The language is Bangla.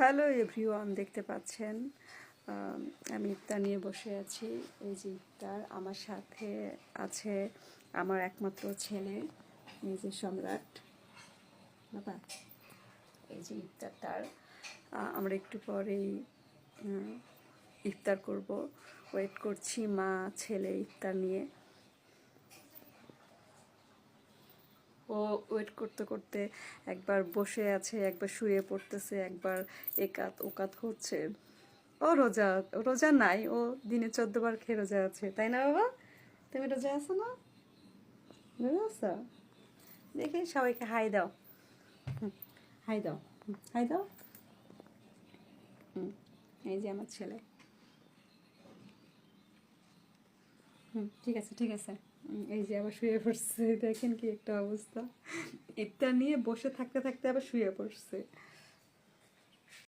হ্যালো এভরিওয়ান দেখতে পাচ্ছেন? আমি ইফতার নিয়ে বসে আছি। এই যে ইফতার আমার সাথে আছে আমার একমাত্র ছেলে যে সম্রাট। বাবা, এই যে ইফতার তার। আমরা একটু পরেই ইফতার করব। ওয়েট করছি মা, ছেলে ইফতার নিয়ে। ও ওয়েট করতে করতে একবার বসে আছে, একবার শুয়ে পড়তেছে, একবার একাত ওকাত হচ্ছে ও রোজা রোজা নাই, ও দিনে চোদ্দ বার খেয়ে রোজা আছে। তাই না বাবা? তুমি রোজা আছো না? রোজা আছো? দেখি সবাইকে হাই দাও। হাই দাও। হাই দাও। এই যে আমার ছেলে। ঠিক আছে ঠিক আছে। এই যে আবার শুয়ে পড়ছে, দেখেন কি একটা অবস্থা। এটা নিয়ে বসে থাকতে থাকতে আবার শুয়ে পড়ছে।